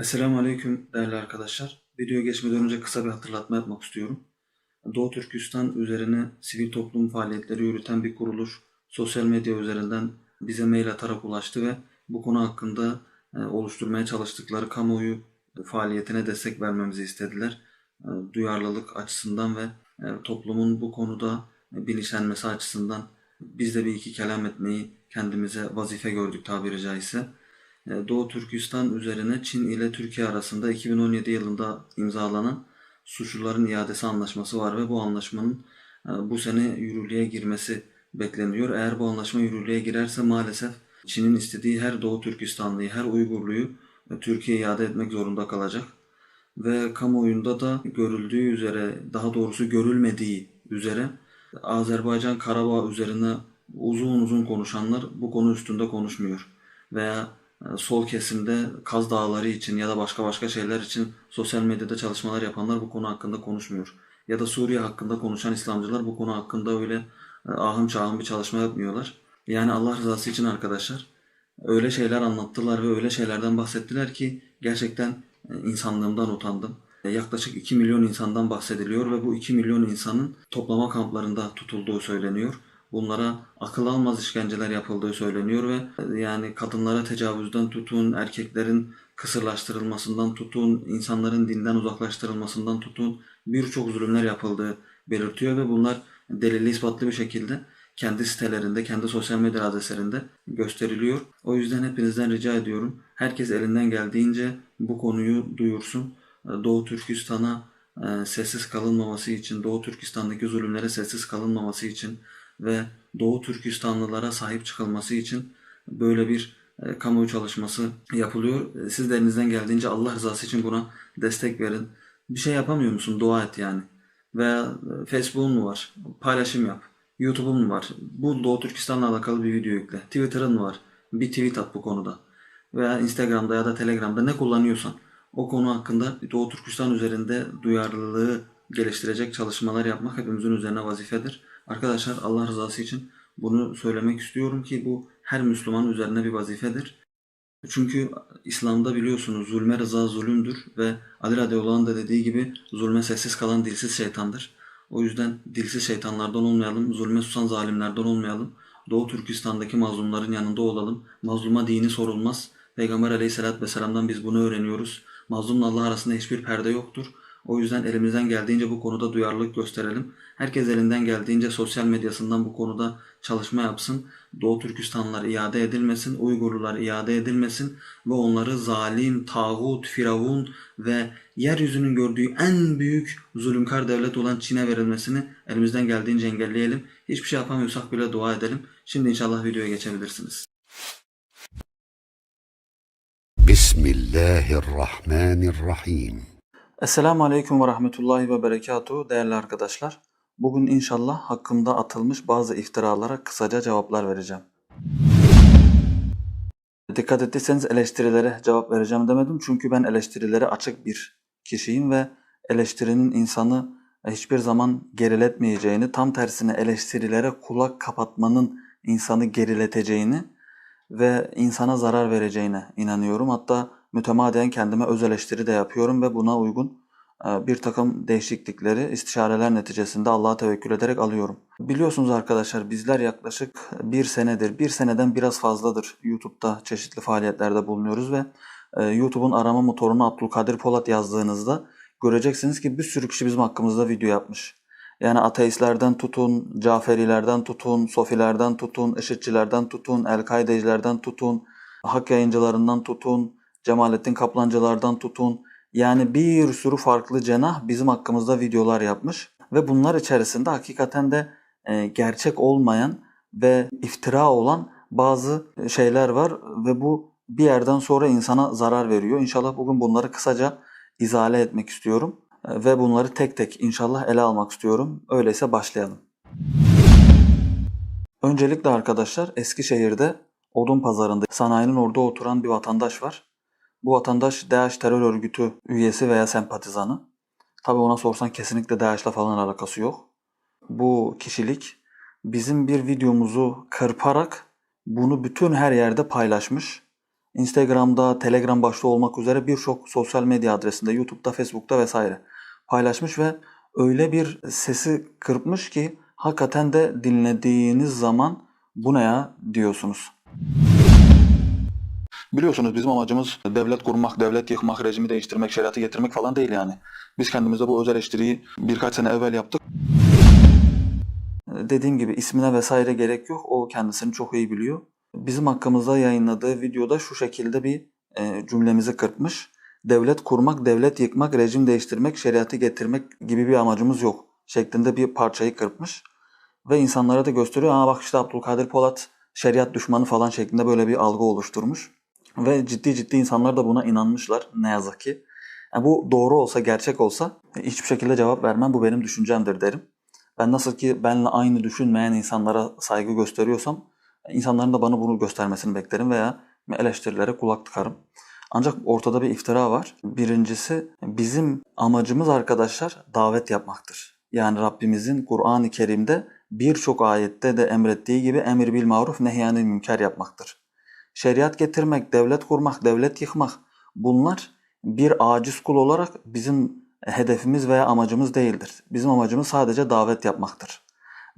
Esselamu Aleyküm değerli arkadaşlar. Videoya geçmeden önce kısa bir hatırlatma yapmak istiyorum. Doğu Türkistan üzerine sivil toplum faaliyetleri yürüten bir kuruluş sosyal medya üzerinden bize mail atarak ulaştı ve bu konu hakkında e, oluşturmaya çalıştıkları kamuoyu faaliyetine destek vermemizi istediler. E, Duyarlılık açısından ve e, toplumun bu konuda bilinçlenmesi açısından biz de bir iki kelam etmeyi kendimize vazife gördük tabiri caizse. E, Doğu Türkistan üzerine Çin ile Türkiye arasında 2017 yılında imzalanan suçluların iadesi anlaşması var ve bu anlaşmanın e, bu sene yürürlüğe girmesi bekleniyor. Eğer bu anlaşma yürürlüğe girerse maalesef Çin'in istediği her Doğu Türkistanlıyı, her Uygurluyu e, Türkiye'ye iade etmek zorunda kalacak. Ve kamuoyunda da görüldüğü üzere, daha doğrusu görülmediği üzere Azerbaycan Karabağ üzerine uzun uzun konuşanlar bu konu üstünde konuşmuyor. Veya sol kesimde Kaz Dağları için ya da başka başka şeyler için sosyal medyada çalışmalar yapanlar bu konu hakkında konuşmuyor. Ya da Suriye hakkında konuşan İslamcılar bu konu hakkında öyle e, ahım çağım bir çalışma yapmıyorlar. Yani Allah rızası için arkadaşlar öyle şeyler anlattılar ve öyle şeylerden bahsettiler ki gerçekten e, insanlığımdan utandım. E, Yaklaşık 2 milyon insandan bahsediliyor ve bu 2 milyon insanın toplama kamplarında tutulduğu söyleniyor. Bunlara akıl almaz işkenceler yapıldığı söyleniyor ve yani kadınlara tecavüzden tutun, erkeklerin kısırlaştırılmasından tutun, insanların dinden uzaklaştırılmasından tutun birçok zulümler yapıldığı belirtiyor ve bunlar delilli ispatlı bir şekilde kendi sitelerinde, kendi sosyal medya adreslerinde gösteriliyor. O yüzden hepinizden rica ediyorum. Herkes elinden geldiğince bu konuyu duyursun. Doğu Türkistan'a e, sessiz kalınmaması için, Doğu Türkistan'daki zulümlere sessiz kalınmaması için ve Doğu Türkistanlılara sahip çıkılması için böyle bir e, kamuoyu çalışması yapılıyor. E, Siz de elinizden geldiğince Allah rızası için buna destek verin. Bir şey yapamıyor musun? Dua et yani. Veya e, Facebook'un mu var? Paylaşım yap. YouTube'un mu var? Bu Doğu Türkistan'la alakalı bir video yükle. Twitter'ın mı var? Bir tweet at bu konuda. Veya Instagram'da ya da Telegram'da ne kullanıyorsan o konu hakkında Doğu Türkistan üzerinde duyarlılığı geliştirecek çalışmalar yapmak hepimizin üzerine vazifedir. Arkadaşlar Allah rızası için bunu söylemek istiyorum ki bu her Müslüman üzerine bir vazifedir. Çünkü İslam'da biliyorsunuz zulme rıza zulümdür ve Ali radıyallahu anh da dediği gibi zulme sessiz kalan dilsiz şeytandır. O yüzden dilsiz şeytanlardan olmayalım, zulme susan zalimlerden olmayalım. Doğu Türkistan'daki mazlumların yanında olalım. Mazluma dini sorulmaz. Peygamber aleyhissalatü vesselam'dan biz bunu öğreniyoruz. Mazlumla Allah arasında hiçbir perde yoktur. O yüzden elimizden geldiğince bu konuda duyarlılık gösterelim. Herkes elinden geldiğince sosyal medyasından bu konuda çalışma yapsın. Doğu Türkistanlılar iade edilmesin, Uygurlular iade edilmesin ve onları zalim, tağut, firavun ve yeryüzünün gördüğü en büyük zulümkar devlet olan Çin'e verilmesini elimizden geldiğince engelleyelim. Hiçbir şey yapamıyorsak bile dua edelim. Şimdi inşallah videoya geçebilirsiniz. Bismillahirrahmanirrahim. Esselamu Aleyküm ve Rahmetullahi ve Berekatuhu değerli arkadaşlar. Bugün inşallah hakkımda atılmış bazı iftiralara kısaca cevaplar vereceğim. Dikkat ettiyseniz eleştirilere cevap vereceğim demedim çünkü ben eleştirilere açık bir kişiyim ve eleştirinin insanı hiçbir zaman geriletmeyeceğini, tam tersine eleştirilere kulak kapatmanın insanı gerileteceğini ve insana zarar vereceğine inanıyorum. Hatta mütemadiyen kendime öz eleştiri de yapıyorum ve buna uygun e, bir takım değişiklikleri istişareler neticesinde Allah'a tevekkül ederek alıyorum. Biliyorsunuz arkadaşlar bizler yaklaşık bir senedir, bir seneden biraz fazladır YouTube'da çeşitli faaliyetlerde bulunuyoruz ve e, YouTube'un arama motoruna Abdülkadir Polat yazdığınızda göreceksiniz ki bir sürü kişi bizim hakkımızda video yapmış. Yani ateistlerden tutun, Caferilerden tutun, Sofilerden tutun, IŞİD'cilerden tutun, El-Kaidecilerden tutun, hak yayıncılarından tutun, Cemalettin Kaplancılardan tutun. Yani bir sürü farklı cenah bizim hakkımızda videolar yapmış. Ve bunlar içerisinde hakikaten de e, gerçek olmayan ve iftira olan bazı şeyler var ve bu bir yerden sonra insana zarar veriyor. İnşallah bugün bunları kısaca izale etmek istiyorum E, ve bunları tek tek inşallah ele almak istiyorum. Öyleyse başlayalım. Öncelikle arkadaşlar Eskişehir'de odun pazarında sanayinin orada oturan bir vatandaş var. Bu vatandaş DAEŞ terör örgütü üyesi veya sempatizanı. Tabi ona sorsan kesinlikle DAEŞ'le falan alakası yok. Bu kişilik bizim bir videomuzu kırparak bunu bütün her yerde paylaşmış Instagram'da, Telegram başta olmak üzere birçok sosyal medya adresinde, YouTube'da, Facebook'ta vesaire paylaşmış ve öyle bir sesi kırpmış ki hakikaten de dinlediğiniz zaman bu ne ya diyorsunuz. Biliyorsunuz bizim amacımız devlet kurmak, devlet yıkmak, rejimi değiştirmek, şeriatı getirmek falan değil yani. Biz kendimize bu öz eleştiriyi birkaç sene evvel yaptık. Dediğim gibi ismine vesaire gerek yok. O kendisini çok iyi biliyor. Bizim hakkımızda yayınladığı videoda şu şekilde bir e, cümlemizi kırpmış. Devlet kurmak, devlet yıkmak, rejim değiştirmek, şeriatı getirmek gibi bir amacımız yok. Şeklinde bir parçayı kırpmış. Ve insanlara da gösteriyor. Aa bak işte Abdülkadir Polat şeriat düşmanı falan şeklinde böyle bir algı oluşturmuş. Ve ciddi ciddi insanlar da buna inanmışlar ne yazık ki. Yani bu doğru olsa, gerçek olsa hiçbir şekilde cevap vermem. Bu benim düşüncemdir derim. Ben nasıl ki benimle aynı düşünmeyen insanlara saygı gösteriyorsam insanların da bana bunu göstermesini beklerim veya eleştirilere kulak tıkarım. Ancak ortada bir iftira var. Birincisi bizim amacımız arkadaşlar davet yapmaktır. Yani Rabbimizin Kur'an-ı Kerim'de birçok ayette de emrettiği gibi emir bil maruf nehyanil münker yapmaktır. Şeriat getirmek, devlet kurmak, devlet yıkmak bunlar bir aciz kul olarak bizim hedefimiz veya amacımız değildir. Bizim amacımız sadece davet yapmaktır.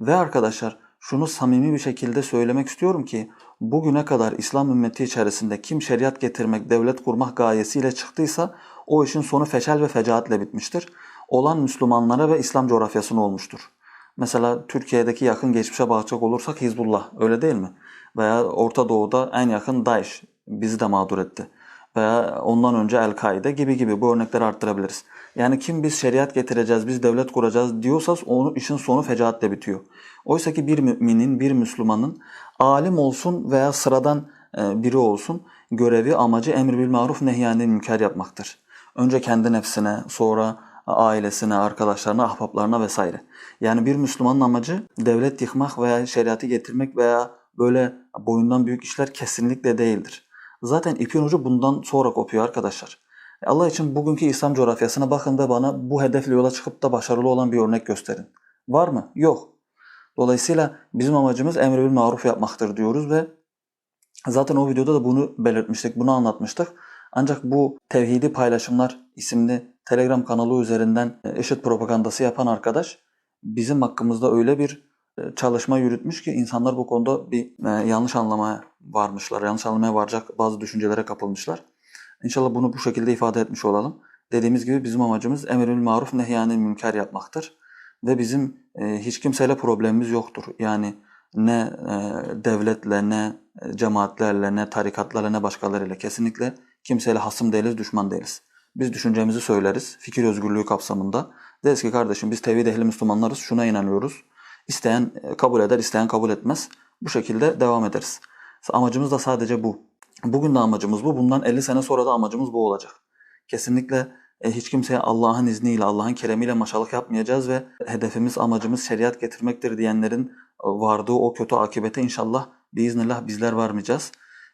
Ve arkadaşlar şunu samimi bir şekilde söylemek istiyorum ki bugüne kadar İslam ümmeti içerisinde kim şeriat getirmek, devlet kurmak gayesiyle çıktıysa o işin sonu feçel ve fecaatle bitmiştir. Olan Müslümanlara ve İslam coğrafyasına olmuştur. Mesela Türkiye'deki yakın geçmişe bakacak olursak Hizbullah öyle değil mi? Veya Orta Doğu'da en yakın Daesh bizi de mağdur etti. Veya ondan önce El-Kaide gibi gibi bu örnekleri arttırabiliriz. Yani kim biz şeriat getireceğiz, biz devlet kuracağız diyorsa onun işin sonu fecaatle bitiyor. Oysa ki bir müminin, bir Müslümanın alim olsun veya sıradan e, biri olsun görevi, amacı emir bil maruf nehyanil münker yapmaktır. Önce kendi nefsine, sonra ailesine, arkadaşlarına, ahbaplarına vesaire. Yani bir Müslümanın amacı devlet yıkmak veya şeriatı getirmek veya böyle boyundan büyük işler kesinlikle değildir. Zaten ipin ucu bundan sonra kopuyor arkadaşlar. Allah için bugünkü İslam coğrafyasına bakın ve bana bu hedefle yola çıkıp da başarılı olan bir örnek gösterin. Var mı? Yok. Dolayısıyla bizim amacımız emri bil maruf yapmaktır diyoruz ve zaten o videoda da bunu belirtmiştik, bunu anlatmıştık. Ancak bu Tevhidi Paylaşımlar isimli Telegram kanalı üzerinden IŞİD propagandası yapan arkadaş bizim hakkımızda öyle bir çalışma yürütmüş ki insanlar bu konuda bir yanlış anlamaya varmışlar, yanlış anlamaya varacak bazı düşüncelere kapılmışlar. İnşallah bunu bu şekilde ifade etmiş olalım. Dediğimiz gibi bizim amacımız emirül maruf nehyanil münker yapmaktır. Ve bizim e, hiç kimseyle problemimiz yoktur. Yani ne e, devletle, ne cemaatlerle, ne tarikatlarla, ne başkalarıyla kesinlikle kimseyle hasım değiliz, düşman değiliz. Biz düşüncemizi söyleriz. Fikir özgürlüğü kapsamında. Deriz ki kardeşim biz tevhid ehli Müslümanlarız. Şuna inanıyoruz. İsteyen kabul eder, isteyen kabul etmez. Bu şekilde devam ederiz. Amacımız da sadece bu. Bugün de amacımız bu. Bundan 50 sene sonra da amacımız bu olacak. Kesinlikle e, hiç kimseye Allah'ın izniyle, Allah'ın keremiyle maşalık yapmayacağız ve hedefimiz, amacımız şeriat getirmektir diyenlerin vardığı o kötü akibete inşallah biiznillah bizler varmayacağız.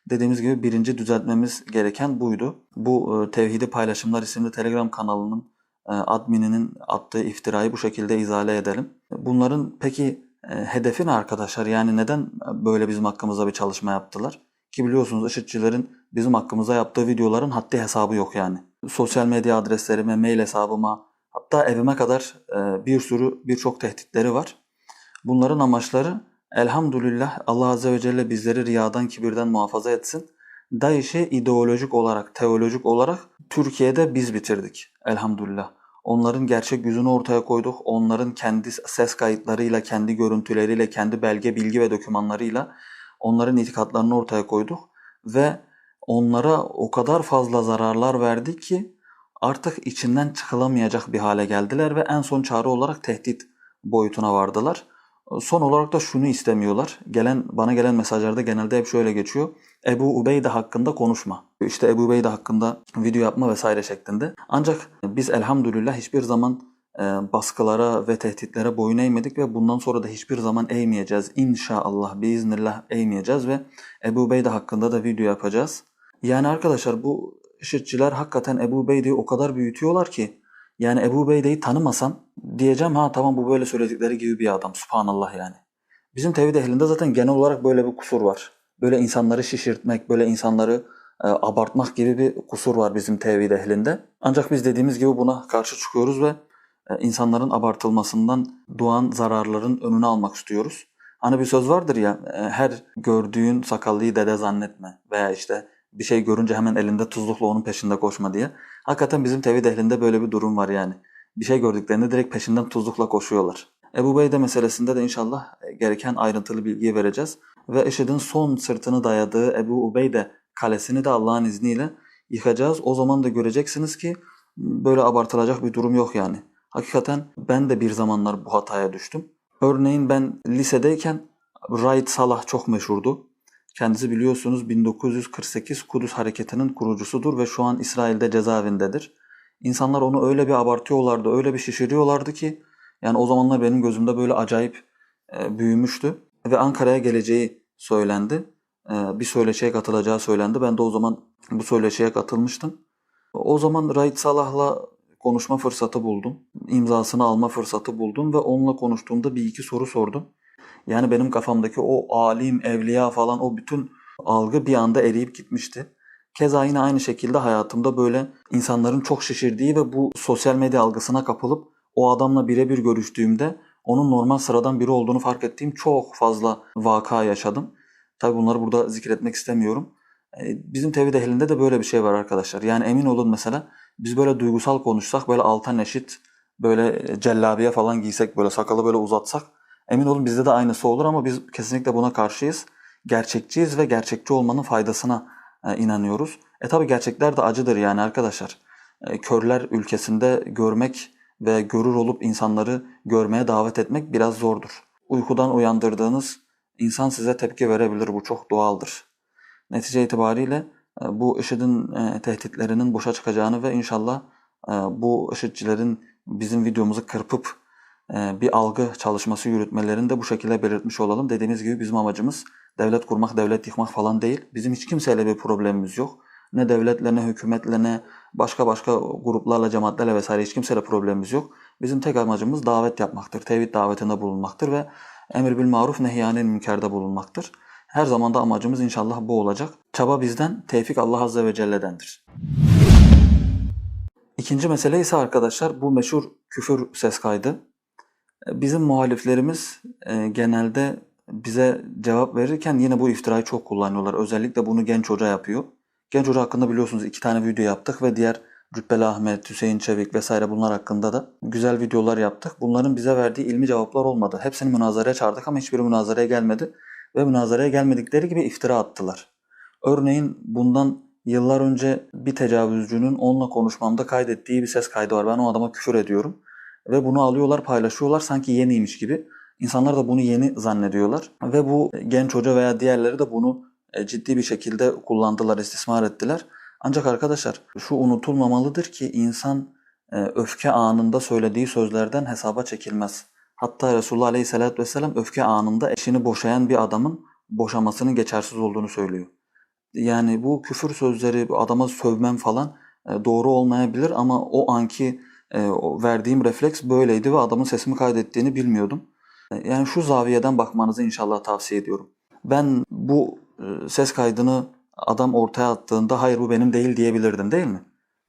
Dediğimiz gibi birinci düzeltmemiz gereken buydu. Bu e, Tevhidi Paylaşımlar isimli Telegram kanalının e, admininin attığı iftirayı bu şekilde izale edelim. Bunların peki hedefi ne arkadaşlar? Yani neden böyle bizim hakkımızda bir çalışma yaptılar? Ki biliyorsunuz IŞİD'cilerin bizim hakkımızda yaptığı videoların haddi hesabı yok yani. Sosyal medya adreslerime, mail hesabıma, hatta evime kadar bir sürü birçok tehditleri var. Bunların amaçları elhamdülillah Allah Azze ve Celle bizleri riyadan, kibirden muhafaza etsin. DAEŞ'i ideolojik olarak, teolojik olarak Türkiye'de biz bitirdik elhamdülillah. Onların gerçek yüzünü ortaya koyduk. Onların kendi ses kayıtlarıyla, kendi görüntüleriyle, kendi belge, bilgi ve dokümanlarıyla onların itikatlarını ortaya koyduk ve onlara o kadar fazla zararlar verdik ki artık içinden çıkılamayacak bir hale geldiler ve en son çare olarak tehdit boyutuna vardılar. Son olarak da şunu istemiyorlar. Gelen bana gelen mesajlarda genelde hep şöyle geçiyor. Ebu Ubeyde hakkında konuşma. İşte Ebu Ubeyde hakkında video yapma vesaire şeklinde. Ancak biz elhamdülillah hiçbir zaman baskılara ve tehditlere boyun eğmedik ve bundan sonra da hiçbir zaman eğmeyeceğiz. İnşallah, biiznillah eğmeyeceğiz ve Ebu Beyde hakkında da video yapacağız. Yani arkadaşlar bu IŞİD'ciler hakikaten Ebu Beyde'yi o kadar büyütüyorlar ki yani Ebu Beyde'yi tanımasam diyeceğim ha tamam bu böyle söyledikleri gibi bir adam. Subhanallah yani. Bizim tevhid ehlinde zaten genel olarak böyle bir kusur var. Böyle insanları şişirtmek, böyle insanları e, abartmak gibi bir kusur var bizim tevhid ehlinde. Ancak biz dediğimiz gibi buna karşı çıkıyoruz ve e, insanların abartılmasından doğan zararların önünü almak istiyoruz. Hani bir söz vardır ya e, her gördüğün sakallıyı dede zannetme veya işte bir şey görünce hemen elinde tuzlukla onun peşinde koşma diye. Hakikaten bizim tevhid ehlinde böyle bir durum var yani. Bir şey gördüklerinde direkt peşinden tuzlukla koşuyorlar. Ebu Beyde meselesinde de inşallah e, gereken ayrıntılı bilgiyi vereceğiz. Ve IŞİD'in son sırtını dayadığı Ebu Ubeyde kalesini de Allah'ın izniyle yıkacağız. O zaman da göreceksiniz ki böyle abartılacak bir durum yok yani. Hakikaten ben de bir zamanlar bu hataya düştüm. Örneğin ben lisedeyken Raid Salah çok meşhurdu. Kendisi biliyorsunuz 1948 Kudüs Hareketi'nin kurucusudur ve şu an İsrail'de cezaevindedir. İnsanlar onu öyle bir abartıyorlardı, öyle bir şişiriyorlardı ki yani o zamanlar benim gözümde böyle acayip e, büyümüştü. Ve Ankara'ya geleceği söylendi. E, bir söyleşiye katılacağı söylendi. Ben de o zaman bu söyleşiye katılmıştım. O zaman Raid Salah'la konuşma fırsatı buldum. İmzasını alma fırsatı buldum ve onunla konuştuğumda bir iki soru sordum. Yani benim kafamdaki o alim, evliya falan o bütün algı bir anda eriyip gitmişti. Keza yine aynı şekilde hayatımda böyle insanların çok şişirdiği ve bu sosyal medya algısına kapılıp o adamla birebir görüştüğümde onun normal sıradan biri olduğunu fark ettiğim çok fazla vaka yaşadım. Tabi bunları burada zikretmek istemiyorum. E, Bizim tevhid ehlinde de böyle bir şey var arkadaşlar. Yani emin olun mesela biz böyle duygusal konuşsak böyle altan eşit böyle cellabiye falan giysek böyle sakalı böyle uzatsak emin olun bizde de aynısı olur ama biz kesinlikle buna karşıyız. Gerçekçiyiz ve gerçekçi olmanın faydasına e, inanıyoruz. E tabi gerçekler de acıdır yani arkadaşlar. E, körler ülkesinde görmek ve görür olup insanları görmeye davet etmek biraz zordur. Uykudan uyandırdığınız insan size tepki verebilir. Bu çok doğaldır. Netice itibariyle e, bu IŞİD'in e, tehditlerinin boşa çıkacağını ve inşallah e, bu IŞİD'cilerin bizim videomuzu kırpıp bir algı çalışması yürütmelerini de bu şekilde belirtmiş olalım. Dediğimiz gibi bizim amacımız devlet kurmak, devlet yıkmak falan değil. Bizim hiç kimseyle bir problemimiz yok. Ne devletle, ne hükümetle, ne başka başka gruplarla, cemaatlerle vesaire hiç kimseyle problemimiz yok. Bizim tek amacımız davet yapmaktır. Tevhid davetinde bulunmaktır ve emir bil maruf nehyanil münkerde bulunmaktır. Her zaman da amacımız inşallah bu olacak. Çaba bizden, tevfik Allah Azze ve Celle'dendir. İkinci mesele ise arkadaşlar bu meşhur küfür ses kaydı. Bizim muhaliflerimiz e, genelde bize cevap verirken yine bu iftirayı çok kullanıyorlar. Özellikle bunu Genç Hoca yapıyor. Genç Hoca hakkında biliyorsunuz iki tane video yaptık ve diğer Rütbeli Ahmet, Hüseyin Çevik vesaire bunlar hakkında da güzel videolar yaptık. Bunların bize verdiği ilmi cevaplar olmadı. Hepsini münazaraya çağırdık ama hiçbiri münazaraya gelmedi. Ve münazaraya gelmedikleri gibi iftira attılar. Örneğin bundan yıllar önce bir tecavüzcünün onunla konuşmamda kaydettiği bir ses kaydı var. Ben o adama küfür ediyorum. Ve bunu alıyorlar paylaşıyorlar sanki yeniymiş gibi. İnsanlar da bunu yeni zannediyorlar. Ve bu genç hoca veya diğerleri de bunu ciddi bir şekilde kullandılar, istismar ettiler. Ancak arkadaşlar şu unutulmamalıdır ki insan e, öfke anında söylediği sözlerden hesaba çekilmez. Hatta Resulullah Aleyhisselatü Vesselam öfke anında eşini boşayan bir adamın boşamasının geçersiz olduğunu söylüyor. Yani bu küfür sözleri, adama sövmem falan e, doğru olmayabilir ama o anki e, verdiğim refleks böyleydi ve adamın sesimi kaydettiğini bilmiyordum. E, Yani şu zaviyeden bakmanızı inşallah tavsiye ediyorum. Ben bu e, ses kaydını adam ortaya attığında hayır bu benim değil diyebilirdim değil mi?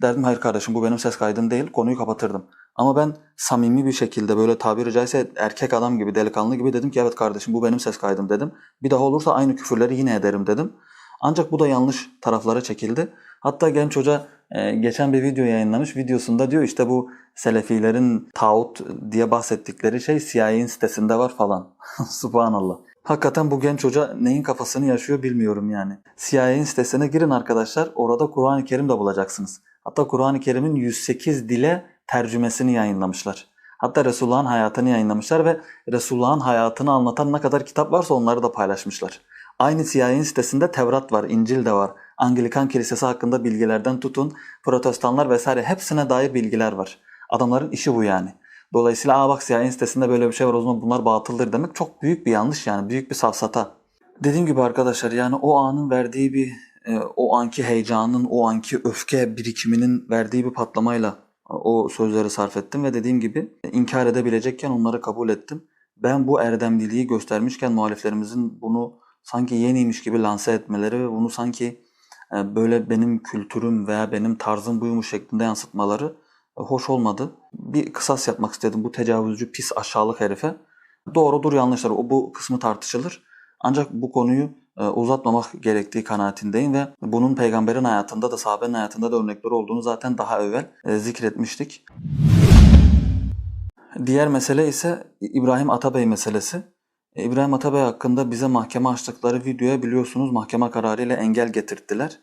Derdim hayır kardeşim bu benim ses kaydım değil konuyu kapatırdım. Ama ben samimi bir şekilde böyle tabiri caizse erkek adam gibi delikanlı gibi dedim ki evet kardeşim bu benim ses kaydım dedim. Bir daha olursa aynı küfürleri yine ederim dedim. Ancak bu da yanlış taraflara çekildi. Hatta genç hoca e, geçen bir video yayınlamış. Videosunda diyor işte bu Selefilerin tağut diye bahsettikleri şey CIA'nin sitesinde var falan. Subhanallah. Hakikaten bu genç hoca neyin kafasını yaşıyor bilmiyorum yani. CIA'nin sitesine girin arkadaşlar. Orada Kur'an-ı Kerim de bulacaksınız. Hatta Kur'an-ı Kerim'in 108 dile tercümesini yayınlamışlar. Hatta Resulullah'ın hayatını yayınlamışlar ve Resulullah'ın hayatını anlatan ne kadar kitap varsa onları da paylaşmışlar. Aynı CIA'nin sitesinde Tevrat var, İncil de var. Anglikan Kilisesi hakkında bilgilerden tutun, protestanlar vesaire hepsine dair bilgiler var. Adamların işi bu yani. Dolayısıyla aa bak CIA'nin sitesinde böyle bir şey var o zaman bunlar batıldır demek çok büyük bir yanlış yani büyük bir safsata. Dediğim gibi arkadaşlar yani o anın verdiği bir e, o anki heyecanın, o anki öfke birikiminin verdiği bir patlamayla o sözleri sarf ettim ve dediğim gibi inkar edebilecekken onları kabul ettim. Ben bu erdemliliği göstermişken muhaliflerimizin bunu sanki yeniymiş gibi lanse etmeleri ve bunu sanki e, böyle benim kültürüm veya benim tarzım buymuş şeklinde yansıtmaları e, hoş olmadı. Bir kısas yapmak istedim bu tecavüzcü pis aşağılık herife. Doğrudur yanlıştır o bu kısmı tartışılır. Ancak bu konuyu e, uzatmamak gerektiği kanaatindeyim ve bunun peygamberin hayatında da sahabenin hayatında da örnekleri olduğunu zaten daha evvel e, zikretmiştik. Diğer mesele ise İbrahim Atabey meselesi. E, İbrahim Atabey hakkında bize mahkeme açtıkları videoya biliyorsunuz mahkeme kararı ile engel getirttiler.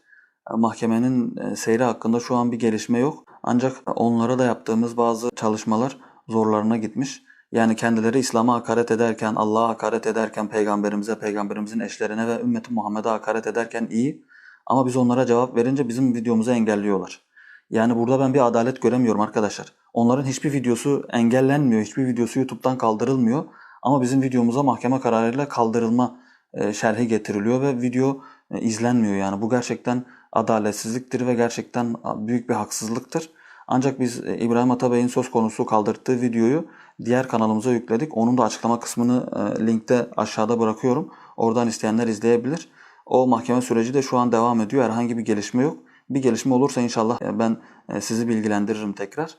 Mahkemenin seyri hakkında şu an bir gelişme yok. Ancak onlara da yaptığımız bazı çalışmalar zorlarına gitmiş. Yani kendileri İslam'a hakaret ederken, Allah'a hakaret ederken, peygamberimize, peygamberimizin eşlerine ve ümmeti Muhammed'e hakaret ederken iyi. Ama biz onlara cevap verince bizim videomuzu engelliyorlar. Yani burada ben bir adalet göremiyorum arkadaşlar. Onların hiçbir videosu engellenmiyor, hiçbir videosu YouTube'dan kaldırılmıyor. Ama bizim videomuza mahkeme kararıyla kaldırılma e, şerhi getiriliyor ve video e, izlenmiyor. Yani bu gerçekten adaletsizliktir ve gerçekten büyük bir haksızlıktır. Ancak biz e, İbrahim Atabey'in söz konusu kaldırttığı videoyu diğer kanalımıza yükledik. Onun da açıklama kısmını e, linkte aşağıda bırakıyorum. Oradan isteyenler izleyebilir. O mahkeme süreci de şu an devam ediyor. Herhangi bir gelişme yok. Bir gelişme olursa inşallah e, ben sizi bilgilendiririm tekrar.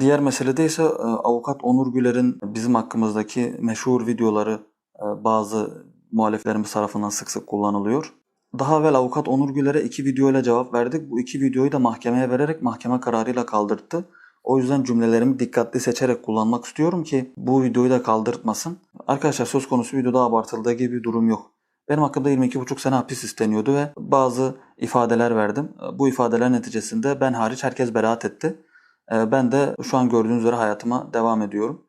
Diğer meselede ise avukat Onur Güler'in bizim hakkımızdaki meşhur videoları bazı muhaliflerimiz tarafından sık sık kullanılıyor. Daha evvel avukat Onur Güler'e iki videoyla cevap verdik. Bu iki videoyu da mahkemeye vererek mahkeme kararıyla kaldırttı. O yüzden cümlelerimi dikkatli seçerek kullanmak istiyorum ki bu videoyu da kaldırtmasın. Arkadaşlar söz konusu videoda abartıldığı gibi bir durum yok. Benim hakkımda 22,5 sene hapis isteniyordu ve bazı ifadeler verdim. Bu ifadeler neticesinde ben hariç herkes beraat etti. Ee, Ben de şu an gördüğünüz üzere hayatıma devam ediyorum.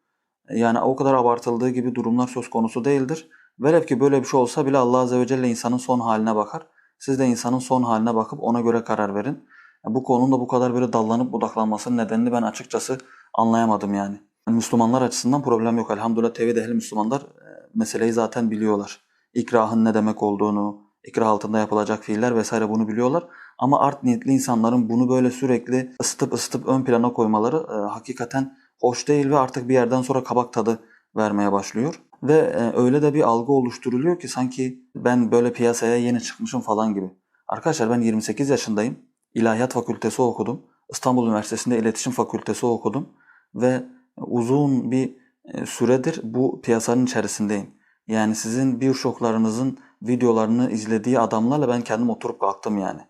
Yani o kadar abartıldığı gibi durumlar söz konusu değildir. Velev ki böyle bir şey olsa bile Allah Azze ve Celle insanın son haline bakar. Siz de insanın son haline bakıp ona göre karar verin. Bu konunun da bu kadar böyle dallanıp budaklanmasının nedenini ben açıkçası anlayamadım yani. Müslümanlar açısından problem yok. Elhamdülillah tevhid ehli Müslümanlar e, meseleyi zaten biliyorlar. İkrahın ne demek olduğunu, ikrah altında yapılacak fiiller vesaire bunu biliyorlar. Ama art niyetli insanların bunu böyle sürekli ısıtıp ısıtıp ön plana koymaları e, hakikaten hoş değil ve artık bir yerden sonra kabak tadı vermeye başlıyor. Ve e, öyle de bir algı oluşturuluyor ki sanki ben böyle piyasaya yeni çıkmışım falan gibi. Arkadaşlar ben 28 yaşındayım. İlahiyat Fakültesi okudum. İstanbul Üniversitesi'nde İletişim Fakültesi okudum. Ve uzun bir e, süredir bu piyasanın içerisindeyim. Yani sizin birçoklarınızın videolarını izlediği adamlarla ben kendim oturup kalktım yani.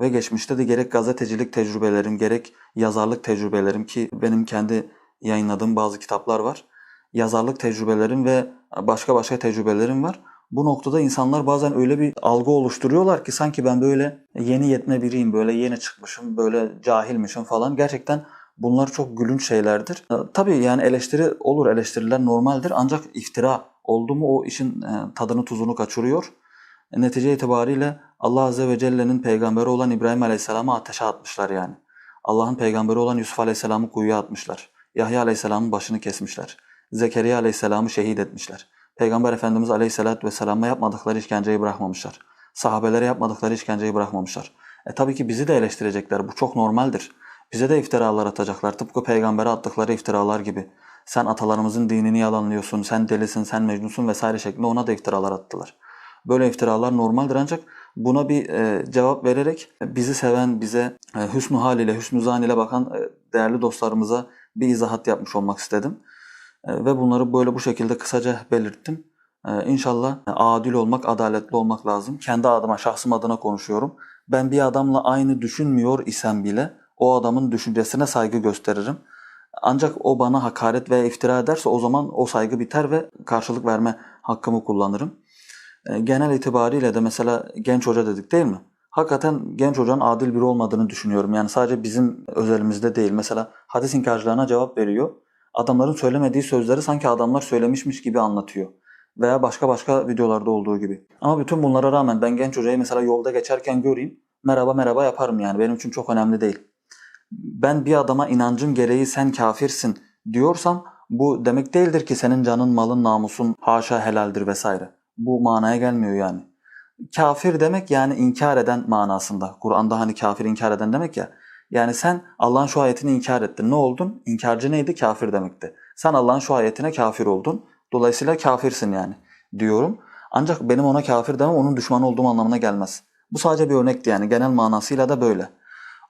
Ve geçmişte de gerek gazetecilik tecrübelerim, gerek yazarlık tecrübelerim ki benim kendi yayınladığım bazı kitaplar var. Yazarlık tecrübelerim ve başka başka tecrübelerim var. Bu noktada insanlar bazen öyle bir algı oluşturuyorlar ki sanki ben böyle yeni yetme biriyim, böyle yeni çıkmışım, böyle cahilmişim falan. Gerçekten bunlar çok gülünç şeylerdir. E, Tabii yani eleştiri olur, eleştiriler normaldir ancak iftira oldu mu o işin e, tadını tuzunu kaçırıyor. E, Netice itibariyle Allah Azze ve Celle'nin peygamberi olan İbrahim Aleyhisselam'ı ateşe atmışlar yani. Allah'ın peygamberi olan Yusuf Aleyhisselam'ı kuyuya atmışlar. Yahya Aleyhisselam'ın başını kesmişler. Zekeriya Aleyhisselam'ı şehit etmişler. Peygamber Efendimiz Aleyhisselatü Vesselam'a yapmadıkları işkenceyi bırakmamışlar. Sahabelere yapmadıkları işkenceyi bırakmamışlar. E tabii ki bizi de eleştirecekler. Bu çok normaldir. Bize de iftiralar atacaklar. Tıpkı peygambere attıkları iftiralar gibi. Sen atalarımızın dinini yalanlıyorsun, sen delisin, sen mecnunsun vesaire şeklinde ona da iftiralar attılar. Böyle iftiralar normaldir ancak buna bir e, cevap vererek bizi seven, bize e, hüsnü hal ile, hüsnü zan ile bakan e, değerli dostlarımıza bir izahat yapmış olmak istedim. E, ve bunları böyle bu şekilde kısaca belirttim. E, İnşallah adil olmak, adaletli olmak lazım. Kendi adıma, şahsım adına konuşuyorum. Ben bir adamla aynı düşünmüyor isem bile o adamın düşüncesine saygı gösteririm. Ancak o bana hakaret veya iftira ederse o zaman o saygı biter ve karşılık verme hakkımı kullanırım. E, Genel itibariyle de mesela genç hoca dedik değil mi? Hakikaten genç hocanın adil biri olmadığını düşünüyorum. Yani sadece bizim özelimizde değil. Mesela hadis inkarcılarına cevap veriyor. Adamların söylemediği sözleri sanki adamlar söylemişmiş gibi anlatıyor. Veya başka başka videolarda olduğu gibi. Ama bütün bunlara rağmen ben genç hocayı mesela yolda geçerken göreyim. Merhaba merhaba yaparım yani. Benim için çok önemli değil. Ben bir adama inancın gereği sen kafirsin diyorsam bu demek değildir ki senin canın, malın, namusun haşa helaldir vesaire. Bu manaya gelmiyor yani. Kafir demek yani inkar eden manasında. Kur'an'da hani kafir inkar eden demek ya. Yani sen Allah'ın şu ayetini inkar ettin. Ne oldun? İnkarcı neydi? Kafir demekti. Sen Allah'ın şu ayetine kafir oldun. Dolayısıyla kafirsin yani diyorum. Ancak benim ona kafir demem onun düşmanı olduğum anlamına gelmez. Bu sadece bir örnekti yani genel manasıyla da böyle.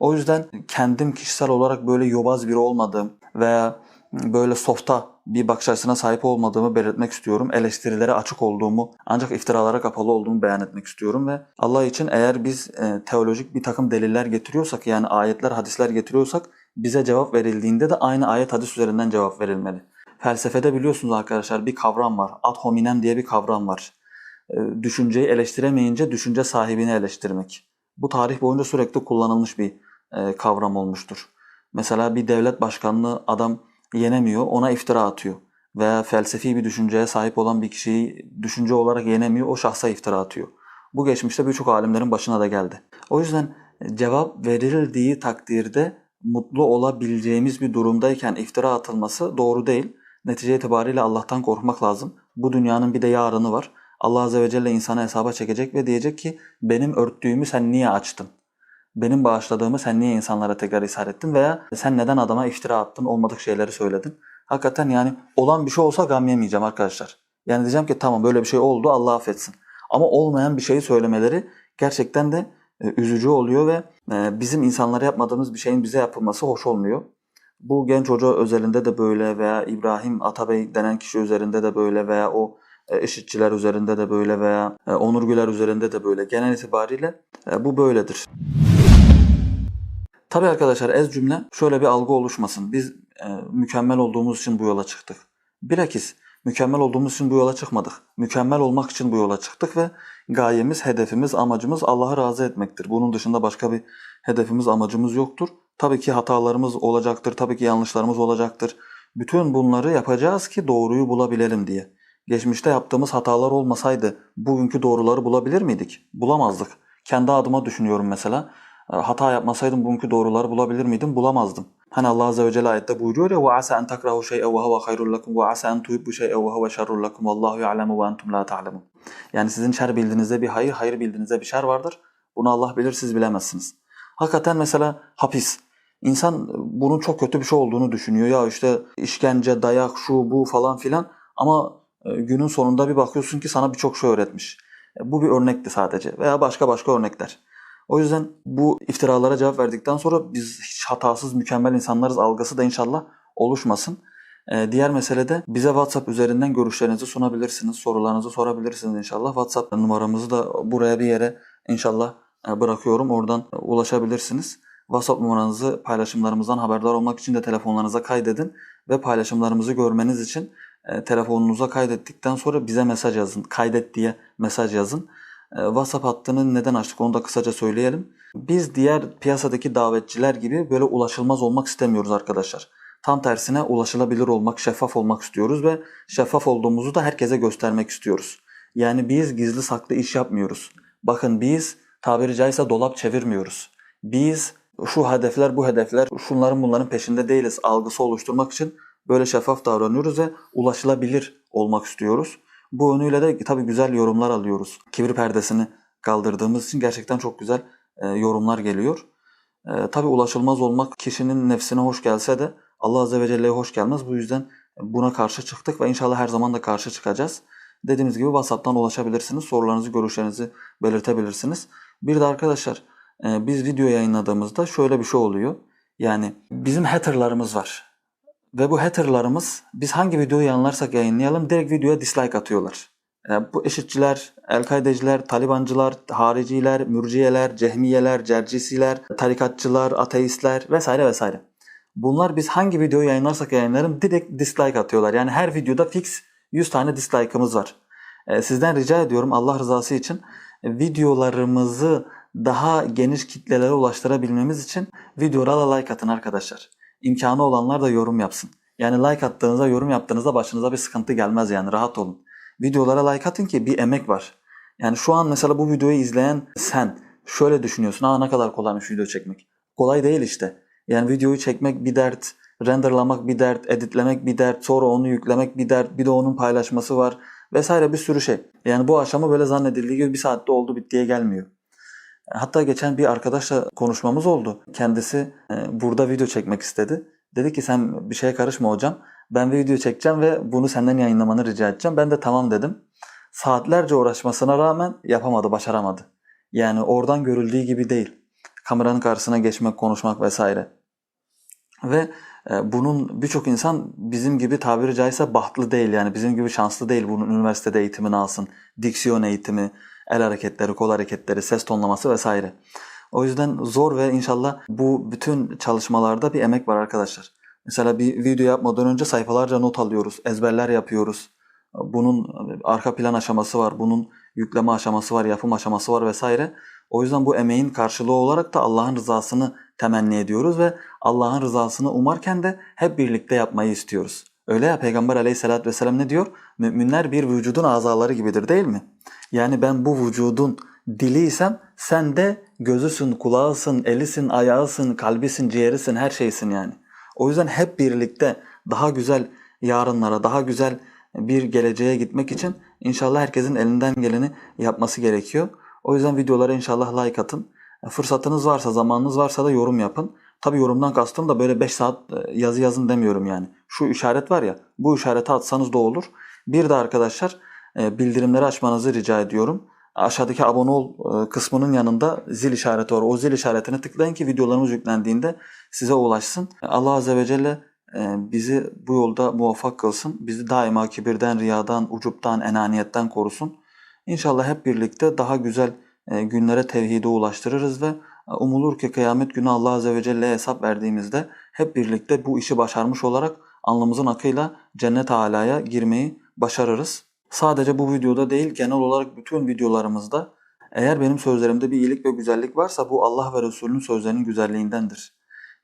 O yüzden kendim kişisel olarak böyle yobaz biri olmadığım veya böyle softa bir bakış açısına sahip olmadığımı belirtmek istiyorum. Eleştirilere açık olduğumu ancak iftiralara kapalı olduğumu beyan etmek istiyorum ve Allah için eğer biz e, teolojik bir takım deliller getiriyorsak yani ayetler hadisler getiriyorsak bize cevap verildiğinde de aynı ayet hadis üzerinden cevap verilmeli. Felsefede biliyorsunuz arkadaşlar bir kavram var. Ad hominem diye bir kavram var. E, düşünceyi eleştiremeyince düşünce sahibini eleştirmek. Bu tarih boyunca sürekli kullanılmış bir e, kavram olmuştur. Mesela bir devlet başkanlığı adam yenemiyor, ona iftira atıyor. Veya felsefi bir düşünceye sahip olan bir kişiyi düşünce olarak yenemiyor, o şahsa iftira atıyor. Bu geçmişte birçok alimlerin başına da geldi. O yüzden cevap verildiği takdirde mutlu olabileceğimiz bir durumdayken iftira atılması doğru değil. Netice itibariyle Allah'tan korkmak lazım. Bu dünyanın bir de yarını var. Allah Azze ve Celle insana hesaba çekecek ve diyecek ki benim örttüğümü sen niye açtın? Benim bağışladığımı sen niye insanlara tekrar ishar ettin veya sen neden adama iftira attın, olmadık şeyleri söyledin. Hakikaten yani olan bir şey olsa gam yemeyeceğim arkadaşlar. Yani diyeceğim ki tamam böyle bir şey oldu Allah affetsin. Ama olmayan bir şeyi söylemeleri gerçekten de e, üzücü oluyor ve e, bizim insanlara yapmadığımız bir şeyin bize yapılması hoş olmuyor. Bu genç hoca özelinde de böyle veya İbrahim Atabey denen kişi üzerinde de böyle veya o e, eşitçiler üzerinde de böyle veya e, Onur Güler üzerinde de böyle. Genel itibariyle e, bu böyledir. Tabi arkadaşlar ez cümle şöyle bir algı oluşmasın. Biz e, mükemmel olduğumuz için bu yola çıktık. Bilakis mükemmel olduğumuz için bu yola çıkmadık. Mükemmel olmak için bu yola çıktık ve gayemiz, hedefimiz, amacımız Allah'ı razı etmektir. Bunun dışında başka bir hedefimiz, amacımız yoktur. Tabii ki hatalarımız olacaktır, tabii ki yanlışlarımız olacaktır. Bütün bunları yapacağız ki doğruyu bulabilelim diye. Geçmişte yaptığımız hatalar olmasaydı bugünkü doğruları bulabilir miydik? Bulamazdık. Kendi adıma düşünüyorum mesela. Ee, hata yapmasaydım bugünkü doğruları bulabilir miydim? Bulamazdım. Hani Allah Azze ve Celle ayette buyuruyor ya asa en takrahu şey'e ve huve hayrul lekum ve asa en tuhibbu şey'e ve huve şerrul lekum vallahu ya'lemu la ta'lemun. Yani sizin şer bildiğinizde bir hayır, hayır bildiğinizde bir şer vardır. Bunu Allah bilir, siz bilemezsiniz. Hakikaten mesela hapis. İnsan e, bunun çok kötü bir şey olduğunu düşünüyor. Ya işte işkence, dayak, şu bu falan filan. Ama e, günün sonunda bir bakıyorsun ki sana birçok şey öğretmiş. E, bu bir örnekti sadece veya başka başka örnekler. O yüzden bu iftiralara cevap verdikten sonra biz hiç hatasız mükemmel insanlarız algısı da inşallah oluşmasın. Ee, diğer mesele de bize WhatsApp üzerinden görüşlerinizi sunabilirsiniz, sorularınızı sorabilirsiniz inşallah. WhatsApp numaramızı da buraya bir yere inşallah e, bırakıyorum. Oradan ulaşabilirsiniz. WhatsApp numaranızı paylaşımlarımızdan haberdar olmak için de telefonlarınıza kaydedin ve paylaşımlarımızı görmeniz için e, telefonunuza kaydettikten sonra bize mesaj yazın. Kaydet diye mesaj yazın. E, WhatsApp hattını neden açtık onu da kısaca söyleyelim. Biz diğer piyasadaki davetçiler gibi böyle ulaşılmaz olmak istemiyoruz arkadaşlar. Tam tersine ulaşılabilir olmak, şeffaf olmak istiyoruz ve şeffaf olduğumuzu da herkese göstermek istiyoruz. Yani biz gizli saklı iş yapmıyoruz. Bakın biz tabiri caizse dolap çevirmiyoruz. Biz şu hedefler bu hedefler şunların bunların peşinde değiliz algısı oluşturmak için böyle şeffaf davranıyoruz ve ulaşılabilir olmak istiyoruz. Bu yönüyle de tabii güzel yorumlar alıyoruz. Kibir perdesini kaldırdığımız için gerçekten çok güzel e, yorumlar geliyor. E, tabii ulaşılmaz olmak kişinin nefsine hoş gelse de Allah Azze ve Celle'ye hoş gelmez. Bu yüzden buna karşı çıktık ve inşallah her zaman da karşı çıkacağız. Dediğimiz gibi WhatsApp'tan ulaşabilirsiniz. Sorularınızı, görüşlerinizi belirtebilirsiniz. Bir de arkadaşlar e, biz video yayınladığımızda şöyle bir şey oluyor. Yani bizim haterlarımız var. Ve bu haterlarımız biz hangi videoyu yayınlarsak yayınlayalım direkt videoya dislike atıyorlar. Yani bu eşitçiler, El-Kaideciler, Talibancılar, hariciler, mürciyeler, cehmiyeler, cercisiler, tarikatçılar, ateistler vesaire vesaire. Bunlar biz hangi videoyu yayınlarsak yayınlarım direkt dislike atıyorlar. Yani her videoda fix 100 tane dislike'ımız var. Ee, sizden rica ediyorum Allah rızası için videolarımızı daha geniş kitlelere ulaştırabilmemiz için videolara like atın arkadaşlar. İmkanı olanlar da yorum yapsın. Yani like attığınızda, yorum yaptığınızda başınıza bir sıkıntı gelmez yani rahat olun. Videolara like atın ki bir emek var. Yani şu an mesela bu videoyu izleyen sen şöyle düşünüyorsun. Aa ne kadar kolaymış video çekmek. Kolay değil işte. Yani videoyu çekmek bir dert, renderlamak bir dert, editlemek bir dert, sonra onu yüklemek bir dert, bir de onun paylaşması var vesaire bir sürü şey. Yani bu aşama böyle zannedildiği gibi bir saatte oldu bittiye gelmiyor. Hatta geçen bir arkadaşla konuşmamız oldu. Kendisi e, burada video çekmek istedi. Dedi ki sen bir şeye karışma hocam. Ben bir video çekeceğim ve bunu senden yayınlamanı rica edeceğim. Ben de tamam dedim. saatlerce uğraşmasına rağmen yapamadı, başaramadı. Yani oradan görüldüğü gibi değil. Kameranın karşısına geçmek, konuşmak vesaire. Ve e, bunun birçok insan bizim gibi tabiri caizse bahtlı değil yani bizim gibi şanslı değil bunun üniversitede eğitimini alsın. Diksiyon eğitimi, el hareketleri, kol hareketleri, ses tonlaması vesaire. O yüzden zor ve inşallah bu bütün çalışmalarda bir emek var arkadaşlar. Mesela bir video yapmadan önce sayfalarca not alıyoruz, ezberler yapıyoruz. Bunun arka plan aşaması var, bunun yükleme aşaması var, yapım aşaması var vesaire. O yüzden bu emeğin karşılığı olarak da Allah'ın rızasını temenni ediyoruz ve Allah'ın rızasını umarken de hep birlikte yapmayı istiyoruz. Öyle ya Peygamber aleyhissalatü vesselam ne diyor? Müminler bir vücudun azaları gibidir değil mi? Yani ben bu vücudun diliysem sen de gözüsün, kulağısın, elisin, ayağısın, kalbisin, ciğerisin, her şeysin yani. O yüzden hep birlikte daha güzel yarınlara, daha güzel bir geleceğe gitmek için inşallah herkesin elinden geleni yapması gerekiyor. O yüzden videolara inşallah like atın. Fırsatınız varsa, zamanınız varsa da yorum yapın. Tabi yorumdan kastım da böyle 5 saat e, yazı yazın demiyorum yani. Şu işaret var ya, bu işareti atsanız da olur. Bir de arkadaşlar e, bildirimleri açmanızı rica ediyorum. Aşağıdaki abone ol e, kısmının yanında zil işareti var. O zil işaretine tıklayın ki videolarımız yüklendiğinde size ulaşsın. Allah Azze ve Celle bizi bu yolda muvaffak kılsın. Bizi daima kibirden, riyadan, ucuptan, enaniyetten korusun. İnşallah hep birlikte daha güzel günlere tevhide ulaştırırız ve umulur ki kıyamet günü Allah Azze ve Celle'ye hesap verdiğimizde hep birlikte bu işi başarmış olarak alnımızın akıyla cennet alaya girmeyi başarırız. Sadece bu videoda değil genel olarak bütün videolarımızda eğer benim sözlerimde bir iyilik ve güzellik varsa bu Allah ve Resulünün sözlerinin güzelliğindendir.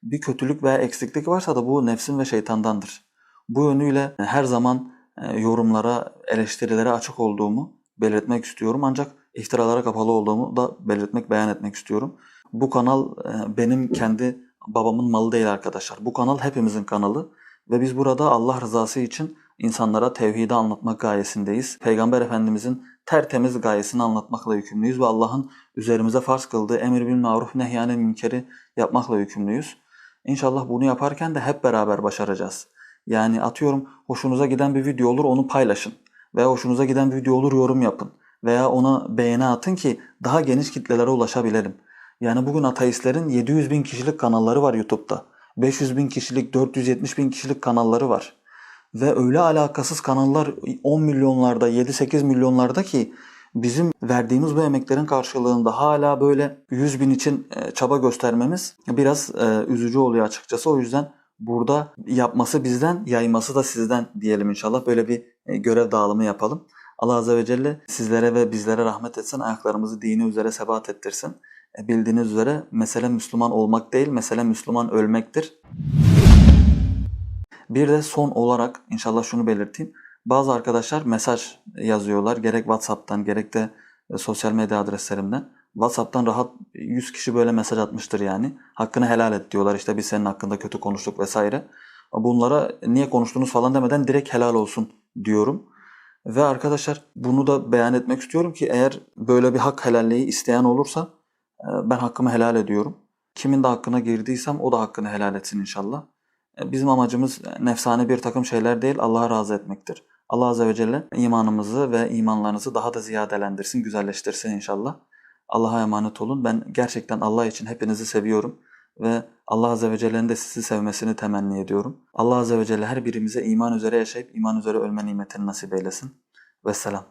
Bir kötülük veya eksiklik varsa da bu nefsin ve şeytandandır. Bu yönüyle her zaman e, yorumlara, eleştirilere açık olduğumu belirtmek istiyorum. Ancak iftiralara kapalı olduğumu da belirtmek, beyan etmek istiyorum. Bu kanal e, benim kendi babamın malı değil arkadaşlar. Bu kanal hepimizin kanalı ve biz burada Allah rızası için insanlara tevhidi anlatmak gayesindeyiz. Peygamber Efendimizin tertemiz gayesini anlatmakla yükümlüyüz ve Allah'ın üzerimize farz kıldığı emir bil maruf nehyane münkeri yapmakla yükümlüyüz. İnşallah bunu yaparken de hep beraber başaracağız. Yani atıyorum hoşunuza giden bir video olur onu paylaşın. Veya hoşunuza giden bir video olur yorum yapın. Veya ona beğeni atın ki daha geniş kitlelere ulaşabilelim. Yani bugün ateistlerin 700 bin kişilik kanalları var YouTube'da. 500 bin kişilik, 470 bin kişilik kanalları var. Ve öyle alakasız kanallar 10 milyonlarda, 7-8 milyonlarda ki bizim verdiğimiz bu emeklerin karşılığında hala böyle 100 bin için e, çaba göstermemiz biraz e, üzücü oluyor açıkçası. O yüzden burada yapması bizden, yayması da sizden diyelim inşallah. Böyle bir e, görev dağılımı yapalım. Allah Azze ve Celle sizlere ve bizlere rahmet etsin. Ayaklarımızı dini üzere sebat ettirsin. Bildiğiniz üzere mesele Müslüman olmak değil, mesele Müslüman ölmektir. Bir de son olarak inşallah şunu belirteyim. Bazı arkadaşlar mesaj yazıyorlar. Gerek WhatsApp'tan gerek de e, sosyal medya adreslerimden. WhatsApp'tan rahat 100 kişi böyle mesaj atmıştır yani. Hakkını helal et diyorlar. İşte biz senin hakkında kötü konuştuk vesaire. Bunlara niye konuştunuz falan demeden direkt helal olsun diyorum. Ve arkadaşlar bunu da beyan etmek istiyorum ki eğer böyle bir hak helalliği isteyen olursa ben hakkımı helal ediyorum. Kimin de hakkına girdiysem o da hakkını helal etsin inşallah. E, Bizim amacımız nefsane bir takım şeyler değil, Allah'a razı etmektir. Allah Azze ve Celle imanımızı ve imanlarınızı daha da ziyadelendirsin, güzelleştirsin inşallah. Allah'a emanet olun. Ben gerçekten Allah için hepinizi seviyorum ve Allah Azze ve Celle'nin de sizi sevmesini temenni ediyorum. Allah Azze ve Celle her birimize iman üzere yaşayıp iman üzere ölme nimetini nasip eylesin. Vesselam.